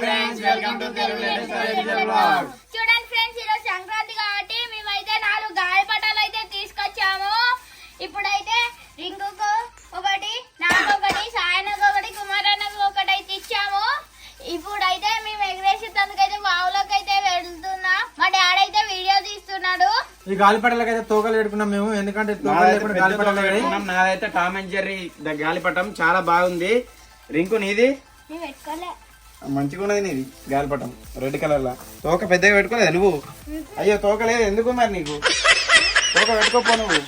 Friends welcome to Telugu latest television blog చూడండి friends ఈరోజు సంక్రాంతి కాబట్టి మేమైతే నాలుగు గాలిపటాలు అయితే తీసుకొచ్చాము. ఇప్పుడైతే రింగుకు ఒకటి నాకు ఒకటి సాయనకు ఒకటి కుమారన్నకు ఒకటి అయితే ఇచ్చాము. ఇప్పుడైతే మేము ఎగరేసేందుకైతే వావులోకి అయితే వెళ్తున్నాం. మా డాడీ అయితే వీడియో తీస్తున్నాడు. ఈ గాలిపటాలకు అయితే తోకలు పెట్టుకున్నాం మేము. ఎందుకంటే తోకలు లేకుండా గాలిపటాలు ఎగరాయి. నాదైతే టామ్ అండ్ జెర్రీ ద గాలిపటం చాలా బాగుంది. రింకు నీది? పెట్టుకోలే. మంచిగా ఉన్నది నీది గాలిపటం రెడ్ కలర్ లా తోక పెద్దగా పెట్టుకోలేదా నువ్వు? అయ్యో తోక లేదు. ఎందుకు మరి నీకు? తోక పెట్టుకోపో నువ్వు.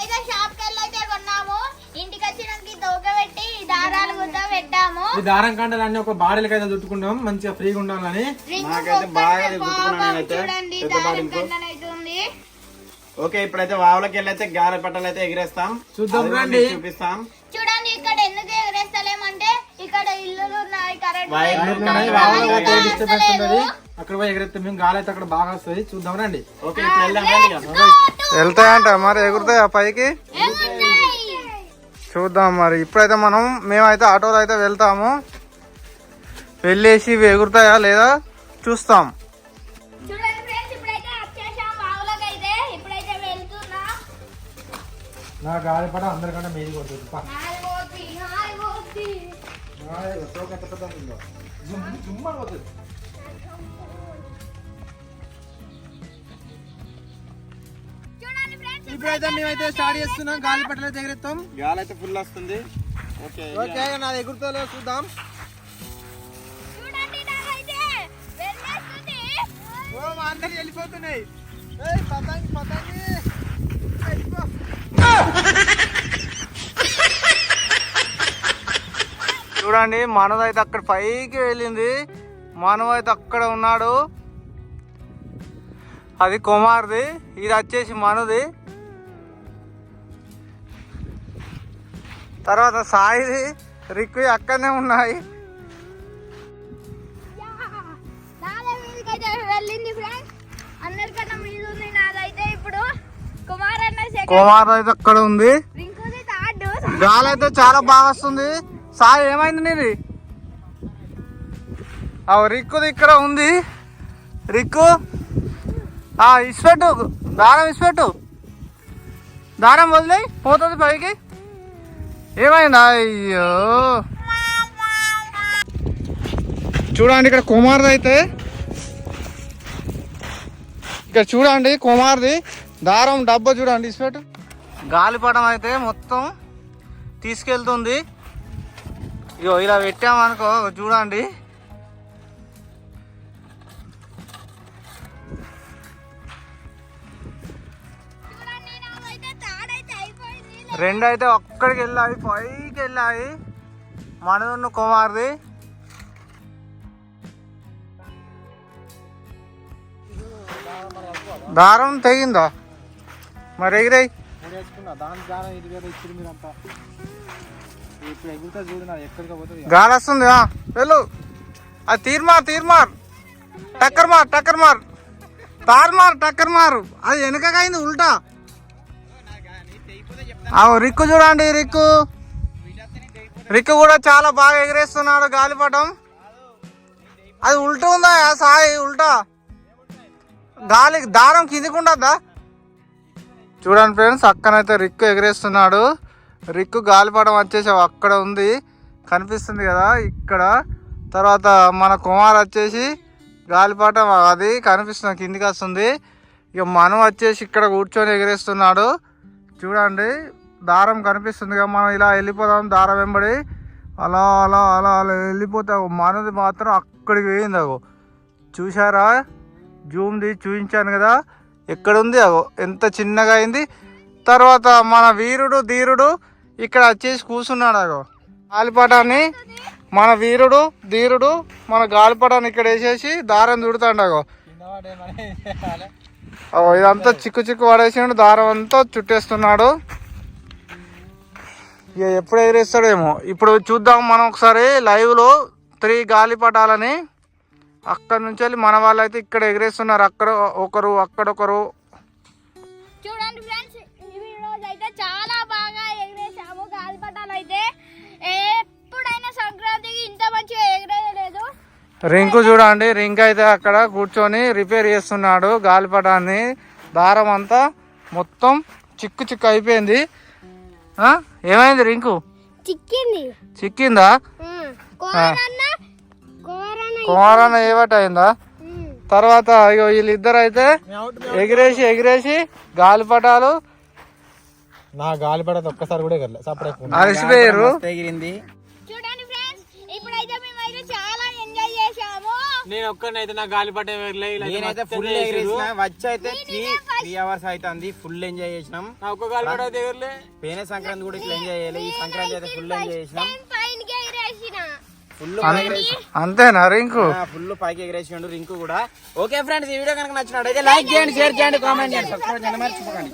అయితే షాప్కి వెళ్ళి అయితే కొన్నాము. ఇంటికి వచ్చినాక ఈ తోక పెట్టి ఈ దారాలు కూడా పెట్టాము. ఈ దారం కండలు అన్ని ఒక బాడీలకి అయితే చుట్టుకుంటాం. మంచిగా ఫ్రీగా ఉండాలని. నాకైతే బాగా ఓకే ఇప్పుడైతే వావులకి వెళ్ళి అయితే గాలిపటాలు అయితే ఎగిరేస్తాం. చూద్దాం రండి. చూపిస్తాం. చూడండి ఇక్కడ ఎందుకు ఇక్కడ ఇల్లులు ఉన్నాయి కరెంట్ వైర్లు వైర్లు ఉన్నాయి, ఉన్నాయి, వావులు కరెంట్ పోతే డిస్టర్బెన్స్ వస్తలేదు. ఉంటుంది అక్కడ పోయి ఎగరేస్తే మేము గాలి అయితే అక్కడ బాగా వస్తుంది చూద్దాం రండి ఓకే ఇప్పుడు వెళ్దాం రండి ఇక. Go to- వెళ్తాయంట మరి ఎగురుతాయి ఆ పైకి. చూద్దాం మరి ఇప్పుడైతే మనం మేమైతే ఆటోలో అయితే వెళ్తాము వెళ్ళేసి ఇవి ఎగురుతాయా లేదా చూస్తాం చూడండి ఫ్రెండ్స్ ఇప్పుడైతే వచ్చేసాం వాగులోకి అయితే ఇప్పుడైతే వెళ్తున్నా నా గాలిపటం అందరికంటే మేలు కొడుతుంది పా. నాది. నా తోక ఎంత పెద్దగా ఉందో. జుమ్ జుమ్ ఇప్పుడైతే మేమైతే స్టార్ట్ చేస్తున్నాం గాలిపటాలు అయితే ఎగరేస్తాం గాలి అయితే ఫుల్ వస్తుంది. ఓకే ఓకే నాది ఎగురుతో చూద్దాం. ఓ మా అందరు వెళ్ళిపోతున్నాయి. ఏయ్, పతంగి. చూడండి మనదైతే అక్కడ పైకి వెళ్ళింది. మనమైతే అక్కడ ఉన్నాడు. అది కుమార్ది ఇది వచ్చేసి మనది. తర్వాత సాయిది రిక్కు అక్కడనే ఉన్నాయి. కుమార్ అయితే అక్కడ ఉంది. గాలి అయితే చాలా బాగా వస్తుంది. సార్ ఏమైంది నీది? ఆ రిక్కుది ఇక్కడ ఉంది. రిక్కు? ఆ ఇసిపెట్టు. దారం ఇసిపెట్టు. దారం వదిలే పోతుంది పైకి. ఏమైంది? అయ్యో. చూడండి ఇక్కడ కుమార్ది అయితే. ఇక్కడ చూడండి కుమార్ది దారం డబ్బా చూడండి ఇసిపెట్టు. గాలిపటం అయితే మొత్తం తీసుకెళ్తుంది. ఇగో ఇలా పెట్టామనుకో చూడండి. రెండు అయితే ఒక్కడికి వెళ్ళాయి పైకి వెళ్ళాయి. మనదున్న కుమార్ది. దారం తెగిందా? మరి ఎగిరాయి. దాని దాని ఇది వేరే ఇచ్చింది మీరంతా. గాలి వస్తుంది వెళ్ళు. అది తీర్మార్ తీర్మార్ టక్కర్ మార్ టక్కర్ మార్. తార్ మార్ టక్కర్ మారు. అది వెనకకైంది ఉల్టా. అవు రిక్కు చూడండి రిక్కు. రిక్కు కూడా చాలా బాగా ఎగిరేస్తున్నాడు గాలిపటం. అది ఉల్టా ఉందా సాయి ఉల్టా? గాలి దారం కిందికి ఉండద్దా? చూడండి ఫ్రెండ్స్ అక్కనైతే రిక్కు ఎగిరేస్తున్నాడు. రిక్కు గాలిపటం వచ్చేసి అక్కడ ఉంది. కనిపిస్తుంది కదా ఇక్కడ. తర్వాత మన కుమార్ వచ్చేసి గాలిపటం అది కనిపిస్తుంది. కిందికి వస్తుంది. ఇక మనం వచ్చేసి ఇక్కడ కూర్చొని ఎగిరేస్తున్నాడు. చూడండి. దారం కనిపిస్తుంది కదా. మనం ఇలా వెళ్ళిపోదాం. దారం వెంబడి. అలా అలా అలా అలా వెళ్ళిపోతావు. మనది మాత్రం అక్కడికి పోయింది అగో. చూసారా జూమ్ది చూపించాను కదా. ఎక్కడుంది అగో? ఎంత చిన్నగా అయింది. తర్వాత మన వీరుడు ధీరుడు ఇక్కడ వచ్చేసి కూర్చున్నాడు అగో గాలిపటాన్ని మన వీరుడు ధీరుడు మన గాలిపటాన్ని ఇక్కడ వేసేసి దారం చుడుతాడు అగో ఇదంతా చిక్కు చిక్కు పడేసిండు దారం అంతా చుట్టేస్తున్నాడు. ఇక ఎప్పుడు ఎగిరేస్తాడేమో. ఇప్పుడు చూద్దాం మనం ఒకసారి లైవ్లో త్రీ గాలిపటాలని. అక్కడ నుంచి వెళ్ళి మన వాళ్ళు అయితే ఇక్కడ ఎగిరేస్తున్నారు అక్కడ ఒకరు అక్కడొకరు. చూడండి అయితే ఎప్పుడైనా సంక్రాంతికి ఇంత మంచిగా రింకు చూడండి రింక్ అయితే అక్కడ కూర్చొని రిపేర్ చేస్తున్నాడు. గాలిపటాన్ని దారం అంతా మొత్తం చిక్కు చిక్కు అయిపోయింది. ఆ? ఏమైంది రింకు? చిక్కింది. చిక్కిందా? కుమారన్న ఏవట అయిందా తర్వాత అయ్యో వీళ్ళిద్దరు అయితే ఎగిరేసి ఎగిరేసి గాలిపటాలు నా గాలి పడదు ఒక్కసారి కూడా ఎగరలే. సపరేట్ అలసిపోయారు ఎగిరింది. చూడండి ఫ్రెండ్స్ ఇప్పుడైతే మేమైతే చాలా ఎంజాయ్ చేసాము నేను ఒక్కనైతే నా గాలి పట్టే నేనైతే ఫుల్ ఎగిరేసిన. వచ్చి అయితే త్రీ త్రీ అవర్స్ అవుతుంది ఫుల్ ఎంజాయ్ చేసినాం. నా ఒక్క గాలి పట్టే ఎగరలే. పేనే సంక్రాంతి కూడా ఇట్లా ఎంజాయ్ చేయాలి. ఈ సంక్రాంతి అయితే ఫుల్ ఎంజాయ్ చేసినాం. ఫుల్ అంతేనా రింకు? ఫుల్ పైకి ఎగిరేసిండు రింకు కూడా. ఓకే ఫ్రెండ్స్ ఈ వీడియో కనుక నచ్చినట్టయితే లైక్ చేయండి షేర్ చేయండి కామెంట్ చేయండి. సబ్స్క్రైబ్ చేయండి మర్చిపోకండి.